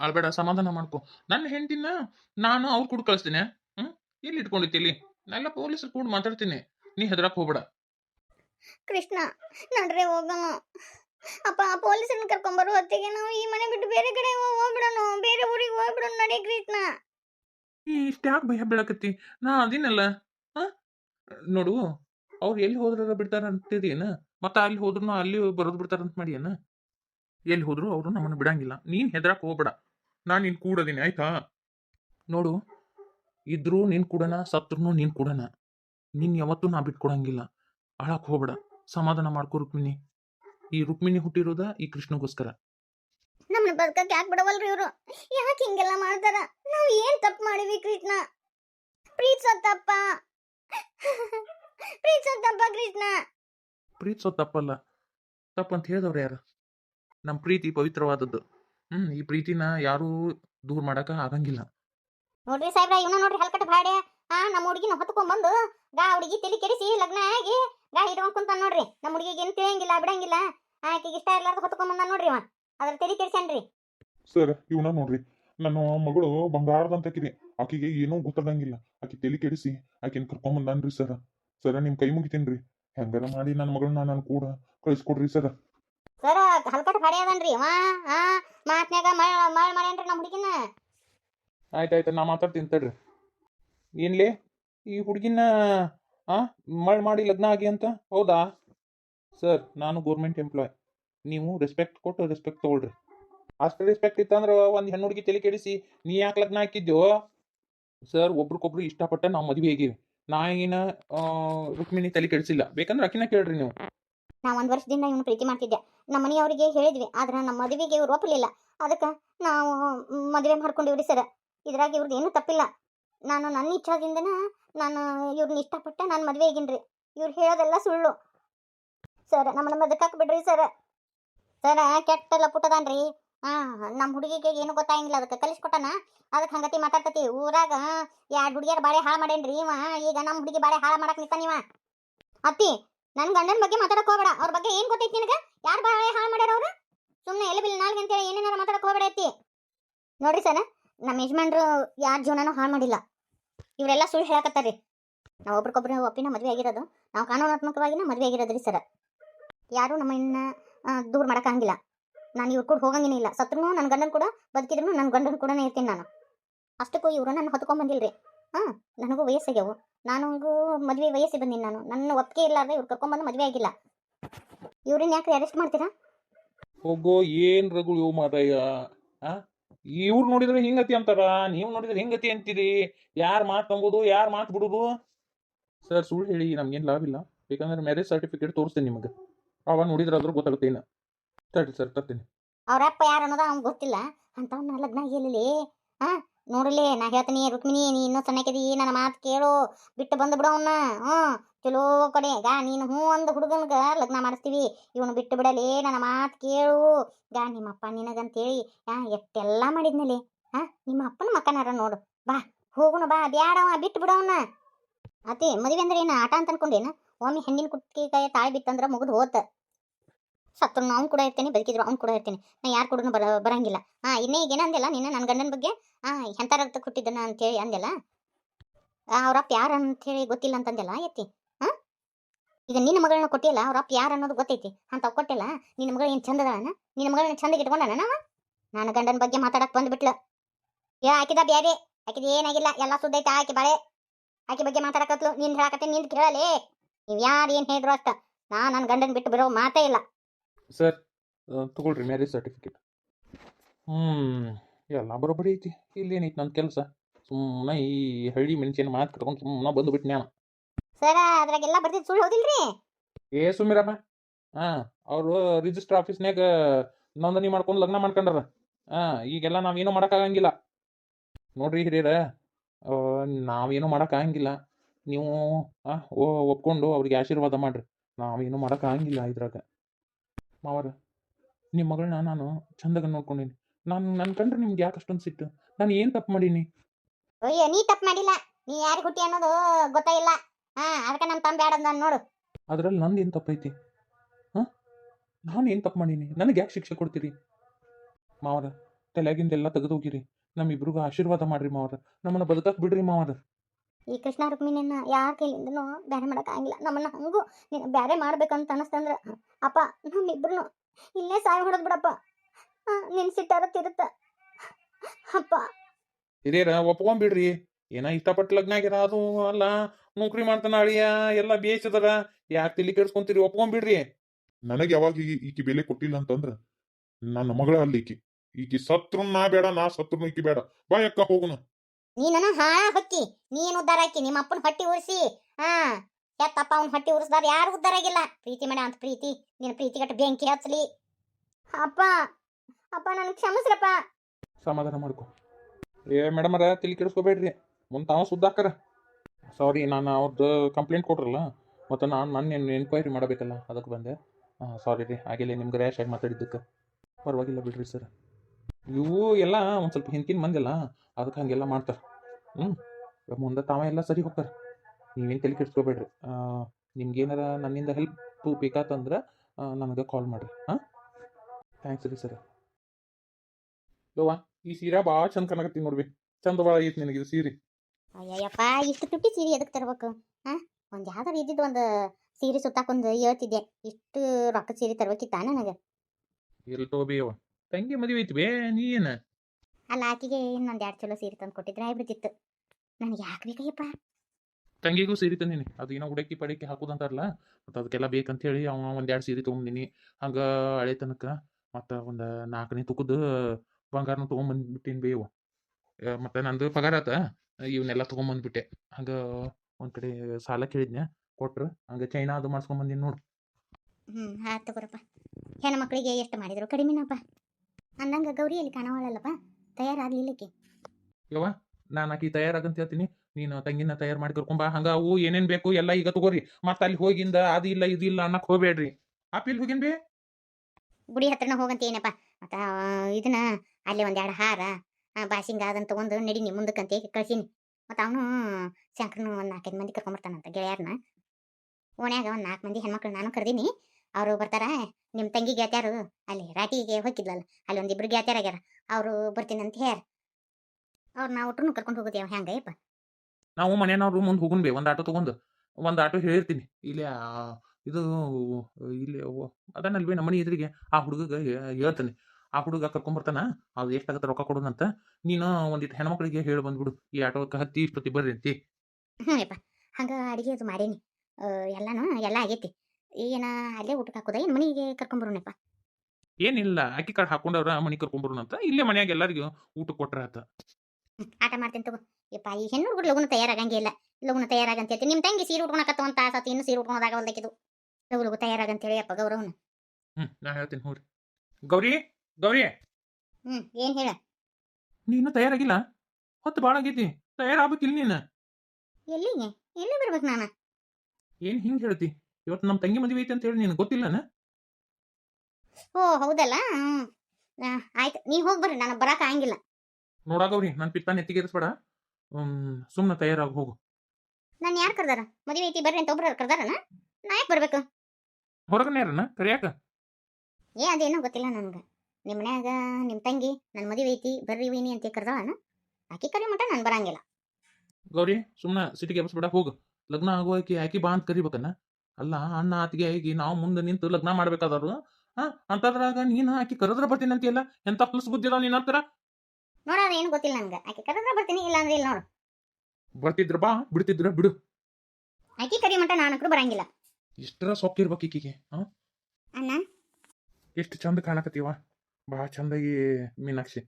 ಅಳ್ಬೇಡ ಸಮಾಧಾನ ಮಾಡ್ಕೊ. ನನ್ನ ಹೆಂಡಿನ ನಾನು ಅವ್ರು ಕೂಡ ಕಳಿಸ್ತೀನಿ. ಹ್ಮ್? ಇಲ್ಲಿ ಇಟ್ಕೊಂಡಿತ್ತೀನಿ ಎಲ್ಲ ಪೊಲೀಸ್ ಕೂಡ ಮಾತಾಡ್ತೀನಿ. ನೀ ಹೆದರಕ್ ಹೋಗ್ಬೇಡ. ಕೃಷ್ಣ ನಡ್ರೆ ಹೋಗೋಣ. ಅಪ್ಪ ಪೊಲೀಸರನ್ನ ಕರ್ಕೊಂಬರೋ ಹೊತ್ತಿಗೆ ನಾವು ಈ ಮನೆ ಬಿಟ್ಟು ಬೇರೆ ಕಡೆ ಹೋಗ್ಬಿಡೋಣ. ಬೇರೆ ಊರಿಗೆ ಹೋಗ್ಬಿಡೋಣ ನಡಿ ಕೃಷ್ಣ. ಈ ಇಷ್ಟ್ಯಾಕೆ ಭಯ ಬೀಳಕತ್ತಿ. ನಾ ಅದಿನಲ್ಲ. ಹಾ? ನೋಡು ಅವ್ರು ಎಲ್ಲಿ ಹೋದ್ರ ಬಿಡ್ತಾರ ಅಂತಿದೇನ ಮತ್ತ ಅಲ್ಲಿ ಹೋದ್ರು ಅಲ್ಲಿ ಬರೋದು ಬಿಡ್ತಾರ ಅಂತ ಮಾಡಿ ಏನ ಎಲ್ಲಿ ಹೋದ್ರು ಅವರು ನಮ್ಮನ್ನ ಬಿಡಂಗಿಲ್ಲ. ನೀನ್ ಹೆದರಕ್ ಹೋಗ್ಬೇಡ. ನಾನ್ ನಿನ್ ಕೂಡದೀನಿ ಆಯ್ತಾ? ನೋಡು ಇದ್ರು ನಿನ್ನ ಕೂಡನ ಸತ್ರೂ ನೀನ್ ಕೂಡನ. ನಿನ್ ಯಾವತ್ತೂ ನಾ ಬಿಟ್ಕೊಡಂಗಿಲ್ಲ. ಅಳಕ್ ಹೋಗ್ಬೇಡ. ಸಮಾಧಾನ ಮಾಡ್ಕೊ ರುಕ್ಮಿಣಿ. ಈ ರುಕ್ಮಿಣಿ ಹುಟ್ಟಿರೋದ ಈ ಕೃಷ್ಣಗೋಸ್ಕರ. ನಮ್ಮನ್ನ ಬದುಕಕ್ಕೆ ಯಾಕೆ ಬಿಡವಲ್ರಿ ಇವರು. ಯಾಕೆ ಹಿಂಗೆಲ್ಲ ಮಾಡ್ತಾರ? ನಾವು ಏನ್ ತಪ್ಪು ಮಾಡಿವಿ ಕೃಷ್ಣ? ಪ್ರೀತ್ಸೋ ತಪ್ಪ. ಪ್ರೀತ್ಸೋ ತಪ್ಪ ಕೃಷ್ಣ. ಪ್ರೀತಿಸೋದು ತಪ್ಪಲ್ಲ. ತಪ್ಪಂತ ಹೇಳಿದವ್ರು ಯಾರು? ನಮ್ಮ ಪ್ರೀತಿ ಪವಿತ್ರವಾದದ್ದು. ಹ್ಮ್ ಈ ಪ್ರೀತಿನ ಯಾರು ದೂರ ಮಾಡಕ ಆಗಂಗಿಲ್ಲ. ನೋಡ್ರಿ ಸಾಹೇಬ್ರ ಇವನ ನೋಡ್ರಿ ಹಲ್ಕಟ್ ಬಾಡೆ ಆ ನಮ್ಮ ಹುಡುಗಿನ ಹೊತ್ಕೊಂಡ್ಬಂದು ಗಾ ಹುಡುಗಿ ತಲೆ ಕೆಡಿಸಿ ಲಗ್ನ ಆಗಿ ಗಾ ಇಟ್ಕೊಂಡ್ ಕುಂತಾನ ನೋಡ್ರಿ. ನಮ್ಮ ಹುಡುಗಿಗೆ ಏನು ತಿಳಿಯಂಗಿಲ್ಲ ಬಿಡಂಗಿಲ್ಲ. ಆಕೆಗೆ ಇಷ್ಟ ಇರ್ಲಾರ್ದ ಹೊತ್ಕೊಂಡ್ ನೋಡ್ರಿ ಅವ ಅದ್ರ ತಲೆ ಕೆಡಿಸ್ಯಾನ್ರಿ. ಸರ್ ಇವನ ನೋಡ್ರಿ. ನನ್ನ ಮಗಳು ಬಂಗಾರದಂತಕಿರಿ ಆಕಿಗೆ ಏನೂ ಗೊತ್ತಾಗಂಗಿಲ್ಲ. ಆಕೆ ತಲೆ ಕೆಡಿಸಿ ಆಕಿನ ಕರ್ಕೊಂಬಂದಾನ್ರಿ ಸರ್. ಸರ ನಿಮ್ ಕೈ ಮುಗಿತೀನ್ರಿ. ಹೆಂಗಾರ ಮಾಡಿ ನನ್ನ ಮಗಳನ್ನ ನಾನು ಕೂಡ ಕಳಿಸ್ಕೊಡ್ರಿ ಸರ್. ಸರ ಹಲ್ಕಟ್ ಭಾಡೆ ಅದನ್ರಿ ಅವ ಹಾ ಮಾತ್ನ್ಯಾಗ ಮಳ್ ಮಳ್ ಮಾಡ್ಯಾನ್ರಿ ನಮ್ಮ ಹುಡುಗಿನ. ಆಯ್ತಾಯ್ತು ನಾ ಮಾತಾಡ್ತೀನಿ ತಡ್ರಿ. ಏನ್ಲಿ ಈ ಹುಡುಗಿನ ಆ ಮಳ್ ಮಾಡಿ ಲಗ್ನ ಆಗಿ ಅಂತ? ಹೌದಾ? ಸರ್ ನಾನು ಗೌರ್ಮೆಂಟ್ ಎಂಪ್ಲಾಯ್. ನೀವು ರೆಸ್ಪೆಕ್ಟ್ ಕೊಟ್ಟು ರೆಸ್ಪೆಕ್ಟ್ ತಗೊಳ್ರಿ. ಅಷ್ಟು ರೆಸ್ಪೆಕ್ಟ್ ಇತ್ತಂದ್ರೆ ಒಂದು ಹೆಣ್ಣು ಹುಡುಗಿ ತಲೆ ಕೆಡಿಸಿ ನೀ ಯಾಕೆ ಲಗ್ನ ಹಾಕಿದ್ಯೋ? ಸರ್ ಒಬ್ರಿಗೊಬ್ರು ಇಷ್ಟಪಟ್ಟ ನಾವು ಮದುವೆ ಆಗೀವಿ. ನಾ ಏನ ಆ, ರುಕ್ಮಿಣಿ ತಲೆ ಕೆಡಿಸಿಲ್ಲ. ಬೇಕಂದ್ರೆ ಆಕಿನ ಕೇಳ್ರಿ ನೀವು. ನಾ ಒಂದು ವರ್ಷದಿಂದ ಇವನು ಪ್ರೀತಿ ಮಾಡ್ತಿದ್ದೆ. ನಮ್ಮ ಮನೆಯವರಿಗೆ ಹೇಳಿದ್ವಿ, ಆದ್ರೆ ನಮ್ಮ ಮದುವೆಗೆ ಇವ್ರು ಒಪ್ಪಲಿಲ್ಲ ಅದಕ್ಕೆ ನಾವು ಮದುವೆ ಮಾಡ್ಕೊಂಡಿವ್ರಿ ಸರ್. ಇದ್ರಾಗ ಇವ್ರದ್ದು ಏನೂ ತಪ್ಪಿಲ್ಲ. ನಾನು ನನ್ನ ಇಚ್ಛಾದಿಂದನ ನಾನು ಇವ್ರನ್ನ ಇಷ್ಟಪಟ್ಟೆ ನಾನು ಮದುವೆ ಆಗಿನ್ರಿ. ಇವ್ರು ಹೇಳೋದೆಲ್ಲ ಸುಳ್ಳು. ಸರ್, ನಮ್ಮನ್ನ ಬದುಕಕ್ಕೆ ಬಿಡ್ರಿ ಸರ್. ಸರ್, ಕೆಟ್ಟ ಲಪುಟದಾನ್ರಿ ಹಾ ನಮ್ಮ ಹುಡುಗಿಗೆ ಏನು ಗೊತ್ತಾಗಿಲ್ಲ ಅದಕ್ಕೆ ಕಲಿಸ್ಕೊಟ್ಟನ ಅದಕ್ಕೆ ಹಂಗತಿ ಮಾತಾಡ್ತತಿ. ಊರಾಗ ಎರಡು ಹುಡುಗಿಯರು ಬಾಳೆ ಹಾಳು ಮಾಡೇನ್ರಿ ಇವ. ಈಗ ನಮ್ಮ ಹುಡುಗಿ ಬಾಳೆ ಹಾಳು ಮಾಡಕ್ ನಿಂತಾನಿವ ಅತ್ತಿ ನನ್ ಗಂಡನ ಬಗ್ಗೆ ಮಾತಾಡಕ್ ಹೋಗ್ಬೇಡ. ಅವ್ರ ಬಗ್ಗೆ ಏನ್ ಗೊತ್ತೈತಿ ನಿನಗೆ? ಯಾರು ಬಾಳೆ ಹಾಳು ಮಾಡ್ಯಾರ ಅವ್ರು? ಸುಮ್ಮನೆ ಎಲ್ಲಿ ಬಿಲ್ ನಾಲ್ಗೆ ಅಂತೇಳಿ ಏನೇನಾರ ಮಾತಾಡಕ್ ಹೋಗ್ಬೇಡ ಐತಿ ನೋಡ್ರಿ ಸರ್ ನಮ್ಮ ಯಜಮಾನ್ರು ಯಾರ ಜೀವನನೂ ಹಾಳು ಮಾಡಿಲ್ಲ. ಇವರೆಲ್ಲ ಸುಳ್ಳು ಹೇಳಕತ್ತಾರ್ರಿ. ನಾವು ಒಬ್ರಿಗೊಬ್ರು ಒಪ್ಪಿನ ಮದುವೆ ಆಗಿರೋದು. ನಾವು ಕಾನೂನಾತ್ಮಕವಾಗಿನ ಮದುವೆ ಆಗಿರೋದ್ರಿ ಸರ್. ಯಾರು ನಮ್ಮನ್ನ ದೂರ ಮಾಡಕ್ಕಾಗಿಲ್ಲ ನಾನು ಇವ್ರ ಕೂಡ ಹೋಗಂಗಿನ ಇಲ್ಲ. ಸತ್ರನು ನನ್ನ ಗಂಡನ ಕೂಡ ಬದುಕಿದ್ರು ನನ್ನ ಗಂಡನ ಕೂಡ ಇರ್ತೀನಿ ನಾನು. ಅಷ್ಟಕ್ಕೂ ಇವರು ನನ್ನ ಹೊತ್ಕೊಂಡ್ ಬಂದಿಲ್ರಿ. ಹಾಂ ನನಗೂ ವಯಸ್ಸಾಗ್ಯವು. ನನಗೂ ಮದುವೆ ವಯಸ್ಸಿಗೆ ಬಂದೀನಿ ನಾನು. ನನ್ನ ಒಪ್ಪಿಗೆ ಇಲ್ಲಾರ್ದೆ ಇವ್ರು ಕರ್ಕೊಂಬಂದು ಮದುವೆ ಆಗಿಲ್ಲ. ಇವ್ರನ್ನ ಯಾಕೆ ಅರೆಸ್ಟ್ ಮಾಡ್ತೀರಾ? ಹೋಗೋ ಏನ್ ರಗುಳು ಮಾದಯ್ಯ? ಆ? ಇವ್ರು ನೋಡಿದ್ರೆ ಹಿಂಗತಿ ಅಂತಾರ? ನೀವು ನೋಡಿದ್ರೆ ಹಿಂಗತಿ ಅಂತೀರಿ? ಯಾರ್ ಮಾತ್ ತಂಬೋದು ಯಾರ್ ಮಾತ್ ಬಿಡುದು? ಸರ್ ಸುಳ್ಳು ಹೇಳಿ ನಮ್ಗೇನ್ ಲಾಭ ಇಲ್ಲ. ಬೇಕಂದ್ರೆ ಮ್ಯಾರೇಜ್ ಸರ್ಟಿಫಿಕೇಟ್ ತೋರಿಸ್ತೀನಿ ನಿಮಗೆ. ಅವಾಗ ನೋಡಿದ್ರೆ ಗೊತ್ತಾಗುತ್ತೆ ಏನು ಸರಿ ಸರ್ ತರ್ತೀನಿ. ಅವ್ರ ಅಪ್ಪ ಯಾರು ಅನ್ನೋದು ಅವ್ನಿಗೆ ಗೊತ್ತಿಲ್ಲ. ಅಂತವ್ನ ಲಗ್ನ ಹೇಳಿ ಹಾ ನೋಡಲಿ ನಾ ಹೇಳ್ತೀನಿ, ರುಕ್ಮಿಣಿ, ನೀ ಇನ್ನೂ ನನ್ನ ಮಾತು ಕೇಳು, ಬಿಟ್ಟು ಬಂದು ಬಿಡು ಅವನ್ನ ಹ್ಞೂ ಚಲೋ ಕಡೆ. ಗಾ, ನೀನು ಹ್ಞೂ ಒಂದು ಹುಡುಗನ್ಗೆ ಲಗ್ನ ಮಾಡಿಸ್ತೀವಿ, ಇವನು ಬಿಟ್ಟು ಬಿಡಲಿ, ನನ್ನ ಮಾತು ಕೇಳು. ಗಾ, ನಿಮ್ಮಪ್ಪ ನಿನಗಂತೇಳಿ, ಯಾ, ಎಷ್ಟೆಲ್ಲ ಮಾಡಿದ್ನಲ್ಲಿ ಹಾಂ, ನಿಮ್ಮ ಅಪ್ಪನ ಮಕ್ಕನಾರ ನೋಡು. ಬಾ, ಹೋಗುಣ, ಬಾ ಬ್ಯಾಡವ ಬಿಟ್ಟು ಬಿಡವನ್ನ ಅತಿ ಮದುವೆ ಅಂದ್ರೆ ಏನು ಆಟ ಅಂತ ಅನ್ಕೊಂಡೇನು ಒಮ್ಮೆ ಹೆಣ್ಣಿನ ಕುಟ್ಟಿ ಕೈ ತಾಳಿ ಬಿತ್ತಂದ್ರೆ ಮುಗಿದು ಹೋತ. ಸತ್ತು ಅವ್ನು ಕೂಡ ಇರ್ತೀನಿ, ಬದುಕಿದ್ರು, ಅವ್ನು ಕೂಡ ಇರ್ತೀನಿ. ನಾ ಯಾರು ಕೂಡ ಬರ, ಬರಂಗಿಲ್ಲ. ಹಾ ಇನ್ನೇ ಈಗ ಏನಂದಿಲ್ಲ ನೀನು ನನ್ನ ಗಂಡನ ಬಗ್ಗೆ? ಹಾ ಎಂಥ ರಕ್ತ ಕೊಟ್ಟಿದ್ದನ ಅಂತೇಳಿ ಅಂದೆಲ್ಲ ಅವ್ರಪ್ಪ ಯಾರು ಅಂತೇಳಿ ಗೊತ್ತಿಲ್ಲ ಅಂತಂದೆಲ್ಲ ಎತ್ತಿ ಹಾ ಈಗ ನಿನ್ನ ಮಗಳನ್ನ ಕೊಟ್ಟಿಲ್ಲ ಅವ್ರಪ್ಪ ಯಾರು ಅನ್ನೋದು ಗೊತ್ತೈತಿ? ಅಂತ ಕೊಟ್ಟಿಲ್ಲ? ನಿನ್ನ ಮಗಳು ಏನು ನಿನ್ನ ಮಗಳನ್ನ ಚಂದ ಇಟ್ಕೊಂಡನ ನಾವ ನನ್ನ ಗಂಡನ ಬಗ್ಗೆ ಮಾತಾಡಕ್ ಬಂದ್ಬಿಟ್ಲ. ಏ ಆಕಿದ ಬ್ಯಾರೆ. ಆಕಿದ ಏನಾಗಿಲ್ಲ, ಎಲ್ಲ ಸುದ್ದ ಐತೆ ಆಕಿ ಬಾಳೆ. ಆಕೆ ಬಗ್ಗೆ ಮಾತಾಡಕತ್ಲು ನಿಂದು ಹೇಳಕತ್ತೆ, ನಿಂದು ಕೇಳಲೇ. ನೀವು ಯಾರು ಏನು ಹೇಳಿದ್ರು ಅಷ್ಟ. ನಾ ನನ್ನ ಗಂಡನ ಬಿಟ್ಟು ಬರೋ ಮಾತೇ ಇಲ್ಲ. ಸರ್ ತಗೊಳ್ರಿ ಮ್ಯಾರೇಜ್ ಸರ್ಟಿಫಿಕೇಟ್ ಹ್ಞೂ ಎಲ್ಲ ಬರೋಬ್ಬರಿ ಐತಿ. ಇಲ್ಲೇನೈತಿ ನನ್ನ ಕೆಲಸ. ಸುಮ್ಮನೆ ಈ ಹಳ್ಳಿ ಮೆಣಸಿನ ಮಾತು ಕಟ್ಕೊಂಡು ಸುಮ್ಮನೆ ಬಂದುಬಿಟ್ಟು ನಾನು ಸರ ಅದ್ರಾಗೆಲ್ಲ ಬರ್ತಿದ್ದು ಸುಳ್ಳು ಹೌದಿಲ್ರಿ? ಏ ಸುಮಿರಮ್ಮ ಹಾಂ ಅವರು ರಿಜಿಸ್ಟರ್ ಆಫೀಸ್ನ್ಯಾಗ ನೋಂದಣಿ ಮಾಡ್ಕೊಂಡು ಲಗ್ನ ಮಾಡ್ಕೊಂಡಾರ. ಹಾಂ ಈಗೆಲ್ಲ ನಾವೇನು ಮಾಡೋಕ್ಕಾಗಂಗಿಲ್ಲ. ನೋಡ್ರಿ ಹಿರಿಯರ ನಾವೇನು ಮಾಡೋಕ್ಕಾಗಂಗಿಲ್ಲ. ನೀವು ಒಪ್ಕೊಂಡು ಅವ್ರಿಗೆ ಆಶೀರ್ವಾದ ಮಾಡಿರಿ. ನಾವೇನು ಮಾಡೋಕ್ಕಾಗಂಗಿಲ್ಲ ಇದ್ರಾಗ. ಮಾವರ. ನಿಮ್ಮ ಮಗಳನ್ನ ನಾನು ಚಂದಾಗ ನೋಡ್ಕೊಂಡೀನಿ. ನಾನು ನನ್ನ ಕಂಡ್ರೆ ನಿಮ್ಗೆ ಯಾಕೆ ಅಷ್ಟೊಂದು ಸಿಟ್ಟು? ನಾನು ಏನು ತಪ್ಪು ಮಾಡೀನಿ? ಅಯ್ಯೋ ನೀ ತಪ್ಪು ಮಾಡಿಲ್ಲ. ನೀ ಯಾರು ಹುಟ್ಟಿ ಅನ್ನೋದು ಗೊತ್ತಾಗಿಲ್ಲ ಹಾ ಅದಕ್ಕೆ ನಮ್ಮ ತಮ್ಮ ಬೇಡ ಅಂದ ನೋಡು. ಅದರಲ್ಲಿ ನಂದು ಏನು ತಪ್ಪೈತಿ? ಹಾಂ? ನಾನು ಏನು ತಪ್ಪು ಮಾಡೀನಿ? ನನಗೆ ಯಾಕೆ ಶಿಕ್ಷೆ ಕೊಡ್ತೀರಿ? ಮಾವರ ತಲೆಯಾಗಿಂದೆಲ್ಲ ತೆಗೆದು ಹೋಗಿರಿ. ನಮ್ಮಿಬ್ರಿಗೂ ಆಶೀರ್ವಾದ ಮಾಡ್ರಿ ಮಾವರ. ನಮ್ಮನ್ನ ಬದುಕಕ್ಕೆ ಬಿಡ್ರಿ ಮಾವರ. ಈ ಕೃಷ್ಣ ರುಕ್ಮಿಣಿಯನ್ನ ಯಾರ ಕೈಲಿಂದನೂ ಬ್ಯಾರೆ ಮಾಡೋಕ್ಕಾಗಿಲ್ಲ ನಮ್ಮನ್ನ ಹಂಗೂ ನೀನು ಬೇರೆ ಮಾಡ್ಬೇಕಂತ ಅನಸ್ತಂದ್ರ ಅಪ್ಪ ನಮ್ಮಿಬ್ರು ಇಲ್ಲೇ ಸಾಯ ಹೊಡೆದ್ ಬಿಡಪ್ಪ. ನಿನ್ ಸಿಟ್ಟಾರ ತಿರುತ್ತ ಅಪ್ಪ. ಹಿರಿಯರ ಒಪ್ಕೊಂಡ್ಬಿಡ್ರಿ ಏನ ಇಷ್ಟಪಟ್ಟು ಲಗ್ನ ಆಗ್ಯದ ಅದು ಅಲ್ಲ? ನೌಕರಿ ಮಾಡ್ತಾನ ಅಳಿಯ ಎಲ್ಲ ಬೇಯಿಸಿದಾರ. ಯಾಕೆ ತಿಳಿ ಕೆಡ್ಸ್ಕೊಂತೀರಿ ಒಪ್ಕೊಂಡ್ಬಿಡ್ರಿ ನನಗೆ ಯಾವಾಗ ಈ- ಈಕಿ ಬೆಲೆ ಕೊಟ್ಟಿಲ್ಲ ಅಂತಂದ್ರ ನನ್ನ ಮಗಳ ಅಲ್ಲಿ ಈಕಿ. ಈಕಿ ಸತ್ರು ನಾ ಬೇಡ ನಾ ಸತ್ರು ಈಕಿ ಬೇಡ. ಬಾ ಅಕ್ಕ ನೀನನ ಹಾಳ ಹೊಕ್ಕಿ, ನೀನ್ ಉದ್ದಾರ ಹಾಕಿ, ನಿಮ್ಮ ಅಪ್ಪನ ಹೊಟ್ಟಿ ಉರಿಸಿ. ಹಾ ಎತ್ತಪ್ಪ ಅವ್ನ ಹೊಟ್ಟಿ ಉರಿಸ್ದಾರ ಯಾರು ಉದ್ದಾರ ಆಗಿಲ್ಲ. ಪ್ರೀತಿ ಮಾಡ ಅಂತ ಪ್ರೀತಿ, ನಿನ್ನ ಪ್ರೀತಿ ಕಟ್ಟ ಬೆಂಕಿ ಹಚ್ಚಲಿ. ಅಪ್ಪ ಅಪ್ಪ ನನಗೆ ಕ್ಷಮಿಸ್ರಪ್ಪ. ಸಮಾಧಾನ ಮಾಡ್ಕೊ. ಏ ಮೇಡಮರ ತಲೆ ಕೆಡಿಸ್ಕೋಬೇಡ್ರಿ. ಮುಂದೆ ತಾವ ಸುದ್ದಾಕರ ಸಾರಿ ನಾನು ಅವ್ರದ್ದು ಕಂಪ್ಲೇಂಟ್ ಕೊಟ್ರಲ್ಲ, ಮತ್ತು ನಾನು ನನ್ನ ಎನ್ಕ್ವೈರಿ ಮಾಡಬೇಕಲ್ಲ ಅದಕ್ಕೆ ಬಂದೆ. ಹಾಂ ಸಾರಿ ರೀ, ಆಗಿಲ್ಲ, ನಿಮ್ಗೆ ರ್ಯಾಶ್ ಆಗಿ ಮಾತಾಡಿದ್ದಕ್ಕೆ. ಪರವಾಗಿಲ್ಲ ಬಿಡ್ರಿ ಸರ್ ಇವು ಎಲ್ಲ ಒಂದು ಸ್ವಲ್ಪ ಹಿಂದಿನ ಮಂದಿಲ್ಲ ಅದಕ್ಕೆ ಹಂಗೆಲ್ಲ ಮಾಡ್ತಾರೆ. ಹ್ಞೂ ಮುಂದೆ ತಾವ ಎಲ್ಲ ಸರಿ ಹೋಗ್ತಾರೆ. ನೀವೇನು ತಲೆ ಕೆಡಿಸ್ಕೋಬೇಡ್ರಿ. ನಿಮ್ಗೇನಾರ ನನ್ನಿಂದ ಹೆಲ್ಪ್ ಬೇಕಾತಂದ್ರೆ ನನಗೆ ಕಾಲ್ ಮಾಡಿರಿ. ಹಾಂ? ಥ್ಯಾಂಕ್ಸ್ ರೀ ಸರ್ ಯವ್ವ ಈ ಸೀರೆ ಭಾಳ ಚಂದ ಕಣಕತ್ತಿ ನೋಡ್ವಿ ಚಂದ ಭಾಳ ಐತಿ ನಿನಗೆ ಇದು ಸೀರೆ. ಅಯ್ಯಪ್ಪ ಇಷ್ಟು ತುಟ್ಟಿ ಸೀರೆ ಎದಕ್ಕೆ ತರಬೇಕು? ಹಾಂ ಒಂದು ಯಾವ್ದಾರು ಇದ್ದಿದ್ದು ಒಂದು ಸೀರೆ ಸುತ್ತಾಕೊಂದು ಹೇಳ್ತಿದ್ದೆ. ಇಷ್ಟು ರೊಕ್ಕದ ಸೀರೆ ತರಬೇಕಿತ್ತ ನನಗೆ? ಎಲ್ಲಿ ಯವ್ವ. ತಂಗಿ ಮದುವೆ ಐತಿ ಬೇ ನೀ ಏನು ಅಲ್ಲ ಆಕಿಗೆ ಇನ್ನೊಂದು ಎರಡು ಚಲೋ ಸೀರೆ ತಂದು ಕೊಟ್ಟಿದ್ರೆ ಆಗ್ಬಿಡ್ತಿತ್ತು. ನನಗೆ ಯಾಕೆ ಬೇಕಯ್ಯಪ್ಪ ತಂಗಿಗೂ ಸೀರೆ ತಂದಿನಿ. ಅದು ಏನೋ ಉಡಕ್ಕಿ ಪಡಕ್ಕಿ ಹಾಕೋದಂತಾರಲ್ಲ? ಮತ್ತು ಅದಕ್ಕೆಲ್ಲ ಬೇಕಂತ ಹೇಳಿ ಅವ ಒಂದೆರಡು ಸೀರೆ ತೊಗೊಂಡಿನಿ ಹಂಗೆ ಹಳೆ ತನಕ ಮತ್ತು ಒಂದು ನಾಲ್ಕನೇ ತುಕದ ಬಂಗಾರನ ತೊಗೊಂಬಂದ್ಬಿಟ್ಟಿನಿ ಬೇವು ಮತ್ತು ನಂದು ಪಗಾರ ಆತ. ಇವನ್ನೆಲ್ಲ ತೊಗೊಂಬಂದ್ಬಿಟ್ಟೆ. ಹಂಗೆ ಒಂದು ಕಡೆ ಸಾಲ ಕೇಳಿದ್ನೆ. ಕೊಟ್ರು. ಹಂಗೆ ಚೈನಾ ಅದು ಮಾಡ್ಸ್ಕೊಂಬಂದಿನಿ ನೋಡು. ಹ್ಞೂ ಆಯ್ತು ತಗೋರಪ್ಪ. ಹೆಣ್ಣು ಮಕ್ಕಳಿಗೆ ಎಷ್ಟು ಮಾಡಿದ್ರು ಕಡಿಮೆನಪ್ಪ. ಅಂದಂಗ ಗೌರಿ ಅಲ್ಲಿ ಕಾಣವಳಲ್ಲಪ್ಪ. ತಯಾರಾಗ್ಲಿಲ್ಲಕ್ಕೆ ಯವ್ವ ನಾನು ಆಕಿ ತಯಾರಾಗಂತ ಹೇಳ್ತೀನಿ. ನೀನು ತಂಗಿನ ತಯಾರು ಮಾಡಿ ಕರ್ಕೊಂಬಾ ಹಂಗ ಅವು ಏನೇನ್ ಬೇಕು ಎಲ್ಲ ಈಗ ತಗೋರಿ. ಮತ್ತೆ ಅಲ್ಲಿ ಹೋಗಿಂದ ಅದು ಇಲ್ಲ ಇದು ಇಲ್ಲ ಅನ್ನಕ್ ಹೋಗ್ಬೇಡ್ರಿ. ಆಪಿಲ್ ಹೋಗಿನ್ ಬೇ? ಗುಡಿ ಹತ್ರನ ಹೋಗಂತ ಏನಪ್ಪ? ಮತ್ತ ಇದನ್ನ ಅಲ್ಲಿ ಒಂದೆರಡು ಹಾರ ಆ, ಬಾಸಿಂಗ ಅದನ್ನ ತಗೊಂಡು ನಡೀನಿ ಮುಂದಕ್ಕಂತ ಕಳ್ಸೀನಿ. ಮತ್ತು ಅವನು ಶಂಕರನು ಒಂದು ನಾಲ್ಕೈದು ಮಂದಿ ಕರ್ಕೊಂಬರ್ತಾನಂತ ಗೆಳೆಯರನ್ನ ಓಣ್ಯಾಗ ಒಂದು ನಾಲ್ಕು ಮಂದಿ ಹೆಣ್ಮಕ್ಳು ನಾನು ಕರ್ದೀನಿ. ಅವರು ಬರ್ತಾರ ನಿಮ್ಮ ತಂಗಿ ಗೆಳತ್ಯಾರು ಅಲ್ಲಿ ರಾಟಿಗೆ ಹೋಗಿದ್ಲಲ್ಲ ಅಲ್ಲಿ ಒಂದಿಬ್ರು ಆಗ್ಯಾರ. ಅವರು ಬರ್ತೀನಿ ಅಂತ ಹೇಳ ಅವ್ರು ನಾವು ಒಟ್ಟು ಕರ್ಕೊಂಡು ಹೋಗುದೇವ ಹೆಂಗ ಇಪ್ಪ ನಾವು ಮನೆಯವ್ರು ಮುಂದೆ ಹೋಗುನ್ ಬೇ ಒಂದ್ ಆಟೋ ತಗೊಂಡು ಒಂದ್ ಆಟೋ ಹೇಳಿರ್ತೀನಿ. ಇಲ್ಲಿ ಇದು ಇಲ್ಲಿ ಅದನ್ನಲ್ವೇ ನಮ್ಮ ಮನೆ ಎದುರಿಗೆ ಆ ಹುಡುಗಗೆ ಹೇಳ್ತಾನೆ. ಆ ಹುಡುಗ ಕರ್ಕೊಂಬರ್ತಾನ ಅದು ಎಷ್ಟಾಗತ್ತೆ ರೊಕ್ಕ ಕೊಡೋದಂತ ನೀನು ಒಂದಿಟ್ಟು ಹೆಣ್ಮಕ್ಳಿಗೆ ಹೇಳಿ ಬಂದ್ಬಿಡು ಈ ಆಟೋಕ್ಕೆ ಹತ್ತಿ ಇಷ್ಟೊತ್ತಿ ಬರ್ರಿ ಅಂತಿ. ಹ್ಞೂ ಯಪ್ಪ ಹಂಗೆ ಅಡಿಗೆ ಅದು ಮಾಡೀನಿ. ಎಲ್ಲಾನು ಎಲ್ಲ ಆಗೈತಿ. ಏನ ಅಲ್ಲೇ ಊಟಕ್ಕೆ ಹಾಕೋದ? ಏನು ಮನೆಗೆ ಕರ್ಕೊಂಬರೋಣಪ್ಪ ಏನಿಲ್ಲ ಅಕ್ಕಿ ಕಾಳು ಹಾಕೊಂಡವ್ರ ಮನೆ ಕರ್ಕೊಂಬರೋಣ ಅಂತ ಇಲ್ಲೇ ಮನ್ಯಾಗ ಎಲ್ಲರಿಗೂ ಊಟ ಕೊಟ್ರ ಆತ. ಆಟ ಮಾಡ್ತೀನಿ ತಗೋ. ಯಪ್ಪ ಈ ಹೆಣ್ಣು ಹುಡುಗರು ಲಗುನ ತಯಾರಾಗಂಗಿಲ್ಲ ಲಗುನ ತಯಾರಾಗಂತ ಹೇಳ್ತೀನಿ. ನಿಮ್ಮ ತಂಗಿ ಸೀರೆ ಉಟ್ಕೊಳಕತ್ತ ಅಂತ ಆಸತಿ ಇನ್ನು ಸೀರೆ ಉಟ್ಕೊಳೋದಾಗವಲ್ದಕ್ಕಿದು ಲಗು ಲಗು ತಯಾರಾಗಂತೇಳಿ ಅಪ್ಪ ಗೌರವನ. ಹ್ಞೂ ನಾ ಹೇಳ್ತೀನಿ ಹ್ಞೂ ಗೌರಿ ಗೌರಿ. ಹ್ಞೂ ಏನು ಹೇಳ? ನೀನು ತಯಾರಾಗಿಲ್ಲ? ಹೊತ್ತು ಭಾಳ ಆಗೈತಿ. ತಯಾರಾಗಬೇಕಿಲ್ಲ ನೀನು? ಎಲ್ಲಿಗೆ? ಎಲ್ಲಿ ಬರ್ಬೇಕು ನಾನು? ಏನು ಹಿಂಗೆ ಹೇಳ್ತಿ? ಇವತ್ತು ನಮ್ಮ ತಂಗಿ ಮದುವೆ ಐತೆ ಅಂತ ಹೇಳಿ ನಿನಗೆ ಗೊತ್ತಿಲ್ಲನ? ಓ ಹೌದಲ್ಲ? ಆಯ್ತು. ನೀ ಹೋಗಿ ಬರ್ರಿ ನಾನು ಬರಕ್ಕೆ ಆಗಂಗಿಲ್ಲ. ನೋಡಾಗವ್ರಿ ನನ್ನ ಪಿತ್ತ ನೆತ್ತಿಗೇರಿಸ್ಬೇಡ ಸುಮ್ಮನೆ ತಯಾರಾಗಿ ಹೋಗು. ನಾನು ಯಾರು ಕರ್ದಾರ? ಮದುವೆ ಐತಿ ಬರ್ರಿ ಅಂತ ಒಬ್ರು ಕರ್ದಾರನ? ನಾ ಯಾಕೆ ಬರ್ಬೇಕು? ಹೊರಗನೆ ಯಾರನ್ನ ಕರಿಯಾಕ ಏ ಅದೇನೋ ಗೊತ್ತಿಲ್ಲ ನನಗೆ. ನಿಮ್ಮ ಮನ್ಯಾಗ ನಿಮ್ಮ ತಂಗಿ ನನ್ನ ಮದುವೆ ಐತಿ ಬರ್ರಿ ವೀನಿ ಅಂತ ಕರ್ದಾಳನ? ಆಕಿ ಕರಿ ಮಟ ನಾನು ಬರಂಗಿಲ್ಲ. ಗೌರಿ ಸುಮ್ಮನೆ ಸಿಟಿಗೆ ಎಬ್ಸ್ಬೇಡ ಹೋಗು. ಲಗ್ನ ಆಗೋಕೆ ಆಕಿ ಬಾ ಅಂತ ಕರಿಬೇಕನ್ನ ಅಲ್ಲ ಅಣ್ಣ ಆತಿಗೆ ಆಗಿ ನಾವು ಮುಂದೆ ನಿಂತು ಲಗ್ನ ಮಾಡ್ಬೇಕಾದ್ರು ಹಾ ಅಂತದ್ರಾಗ ನೀನು ಆಕಿ ಕರೆದ್ರ ಬರ್ತೀನಿ ಅಂತೀಯಲ್ಲ? ಎಂತ ಪ್ಲಸ್ ಬುದ್ಧಿ ಅದಾವ ನಿನ್ನ ಹತ್ರ ನೋಡೋದು ಏನು ಗೊತ್ತಿಲ್ಲ ನಂಗೆ. ಆಕಿ ಕರೆದ್ರ ಬರ್ತೀನಿ ಇಲ್ಲ ಅಂದ್ರೆ ಇಲ್ಲ ನೋಡು. ಬರ್ತಿದ್ರ ಬಾ ಬಿಡ್ತಿದ್ರ ಬಿಡು. ಆಕಿ ಕರಿ ಮಟ ನಾನಕ್ರು ಬರಂಗಿಲ್ಲ. ಇಷ್ಟರ ಸೊಕ್ಕಿರ್ಬೇಕು ಈಕಿಗೆ ಹಾ ಅಣ್ಣ? ಎಷ್ಟು ಚಂದ ಕಾಣಕತ್ತೀವ? ಬಾ ಚಂದಾಗಿ ಮೀನಾಕ್ಷಿ.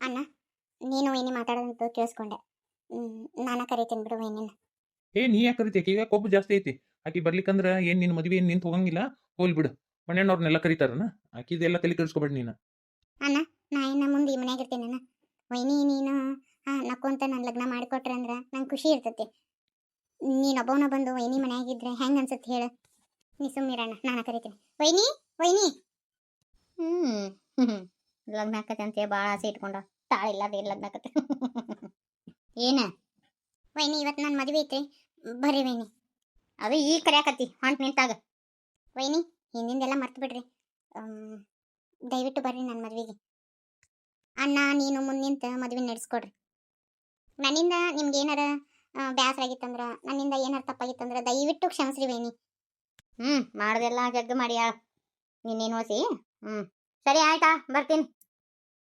ಅಣ್ಣ ನೀನು ಏನಿ ಮಾತಾಡೋದಂತ ಕೇಳಿಸ್ಕೊಂಡೆ. ನಾನು ಕರಿತೀನಿ ಬಿಡು ಏನಿಲ್ಲ ಏ ನೀ ಯಾಕೆ ಕರಿತೀಯ ಈಗ ಕೊಬ್ಬು ಜಾಸ್ತಿ ಐತಿ. ಆಕಿ ಬರ್ಲಿಕ್ಕಂದ್ರ ಏನ್ ನಿನ್ ಮದ್ವೆ ಏನ್ ನಿಂತ ಹೋಗಂಗಿಲ್ಲ ಹೋಲ್ ಬಿಡು. ಮನೆಯವ್ರನ್ನೆಲ್ಲ ಕರೀತಾರನ ಆಕಿದೆಲ್ಲ ತಲೆ ಕೆಡಿಸ್ಕೊಬೇಡ ನೀನು. ಅಣ್ಣ ನಾ ಇನ್ನು ಮುಂದೆ ಈ ಮನ್ಯಾಗ ಇರ್ತೀನಿ ಅಣ್ಣ. ವೈನಿ ನೀನು ಹಾ ನಕ್ಕೊಂತ ನನ್ನ ಲಗ್ನ ಮಾಡಿಕೊಟ್ರೆ ಅಂದ್ರೆ ನಂಗೆ ಖುಷಿ ಇರ್ತೈತಿ. ನೀನೊಬ್ಬವನ ಬಂದು ವೈನಿ ಮನ್ಯಾಗಿದ್ರೆ ಹೆಂಗೆ ಅನ್ಸುತ್ತೆ ಹೇಳು. ನೀ ಸುಮ್ಮಿರಣ್ಣ ನಾನು ಕರಿತೀನಿ. ವೈನಿ ವೈನಿ. ಹ್ಞೂ ಲಗ್ನ ಆಕತ್ತೆ ಅಂತ ಭಾಳ ಆಸೆ ಇಟ್ಕೊಂಡ. ತಾಳಿಲ್ಲ ಅದೇನು ಲಗ್ನ ಆಕತ್ತೆ ಏನ? ವೈನಿ ಇವತ್ತು ನನ್ನ ಮದುವೆ ಐತ್ರಿ. ಬರೀ ವೈನಿ. ಅದು ಈಗ ಕರೆಯಾಕತ್ತಿ ಹೊಂಟು ನಿಂತಾಗ. ವೈನಿ, ಹಿಂದಿಂದೆಲ್ಲ ಮರ್ತು ಬಿಡ್ರಿ. ದಯವಿಟ್ಟು ಬರ್ರಿ ನನ್ನ ಮದುವೆಗೆ. ಅಣ್ಣ, ನೀನು ಮುಂದೆ ನಿಂತು ಮದುವೆ ನಡೆಸ್ಕೊಡ್ರಿ. ನನ್ನಿಂದ ನಿಮ್ಗೆ ಏನಾರ ಬೇಸರ ಆಗಿತ್ತಂದ್ರ, ನನ್ನಿಂದ ಏನಾರ ತಪ್ಪಾಗಿತ್ತಂದ್ರ ದಯವಿಟ್ಟು ಕ್ಷಮಿಸ್ರಿ ವೈನಿ. ಹ್ಞೂ ಮಾಡ್ದೆಲ್ಲ ಜಗ್ಗ ಮಾಡ್ಯಾಳ ನೀನೇನು ಓಸಿ ಹ್ಞೂ ಸರಿ ಆಯ್ತಾ, ಬರ್ತೀನಿ.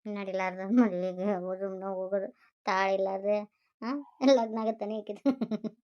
ನಡಿಲಾರ್ದ ಮದುವೆಗೆ ಹೋಗೋದು ಹೋಗೋದು ತಾಳಿಲ್ಲಾರ್ದೆ ಹಾಂ ಲಗ್ನ ಆಗತ್ತಾನೆ ಈಕಿದು